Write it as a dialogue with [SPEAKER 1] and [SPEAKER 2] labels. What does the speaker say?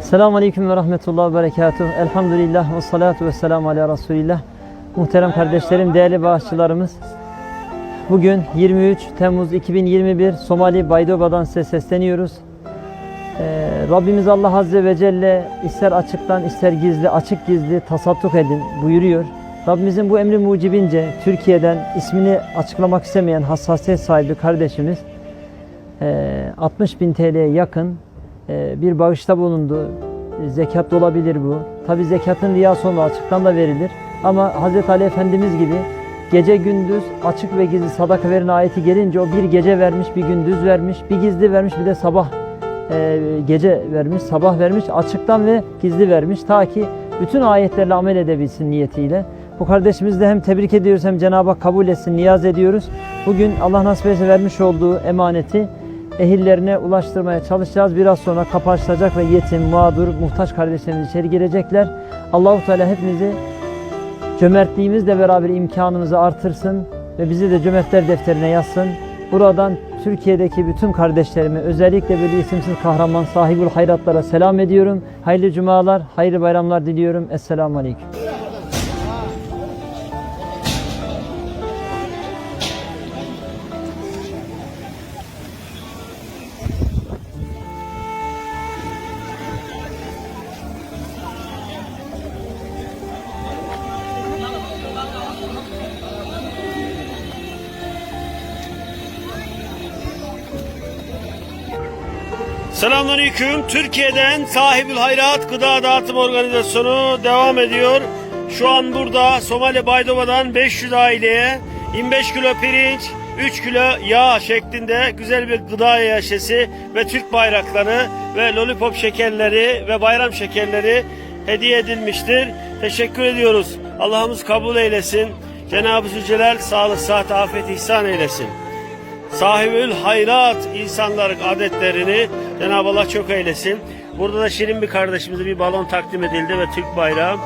[SPEAKER 1] Selamun Aleyküm ve Rahmetullah ve Berekatuhu. Elhamdülillah ve salatu ve selamu ala Resulillah. Muhterem kardeşlerim, değerli bağışçılarımız. Bugün 23 Temmuz 2021 Somali Baydoba'dan size sesleniyoruz. Ee, Rabbimiz Allah Azze ve Celle ister açıktan ister gizli, açık gizli tasadduk edin buyuruyor. Rabbimizin bu emri mucibince Türkiye'den ismini açıklamak istemeyen hassasiyet sahibi kardeşimiz e, 60 bin TL'ye yakın bir bağışta bulundu. Zekat da olabilir bu. Tabi zekatın riya sonu açıktan da verilir. Ama Hz. Ali Efendimiz gibi gece gündüz açık ve gizli sadaka verin ayeti gelince o bir gece vermiş, bir gündüz vermiş, bir gizli vermiş, bir de sabah e, gece vermiş, sabah vermiş, açıktan ve gizli vermiş. Ta ki bütün ayetlerle amel edebilsin niyetiyle. Bu kardeşimizi de hem tebrik ediyoruz hem Cenab-ı Hak kabul etsin, niyaz ediyoruz. Bugün Allah nasip etse vermiş olduğu emaneti ehillerine ulaştırmaya çalışacağız. Biraz sonra kapı açılacak ve yetim, mağdur, muhtaç kardeşlerimiz içeri girecekler. Allahu Teala hepimizi cömertliğimizle beraber imkanımızı artırsın ve bizi de cömertler defterine yazsın. Buradan Türkiye'deki bütün kardeşlerime özellikle böyle isimsiz kahraman sahibül hayratlara selam ediyorum. Hayırlı cumalar, hayırlı bayramlar diliyorum. Esselamu Aleyküm.
[SPEAKER 2] Selamünaleyküm. Türkiye'den Sahibül Hayrat Gıda Dağıtım Organizasyonu devam ediyor. Şu an burada Somali Baydova'dan 500 aileye 25 kilo pirinç, 3 kilo yağ şeklinde güzel bir gıda yaşesi ve Türk bayrakları ve lollipop şekerleri ve bayram şekerleri hediye edilmiştir. Teşekkür ediyoruz. Allah'ımız kabul eylesin. Cenab-ı Zülcelal sağlık, sıhhat, afiyet ihsan eylesin. Sahibül hayrat insanların adetlerini Cenab-ı Allah çok eylesin. Burada da şirin bir kardeşimize bir balon takdim edildi ve Türk bayrağı.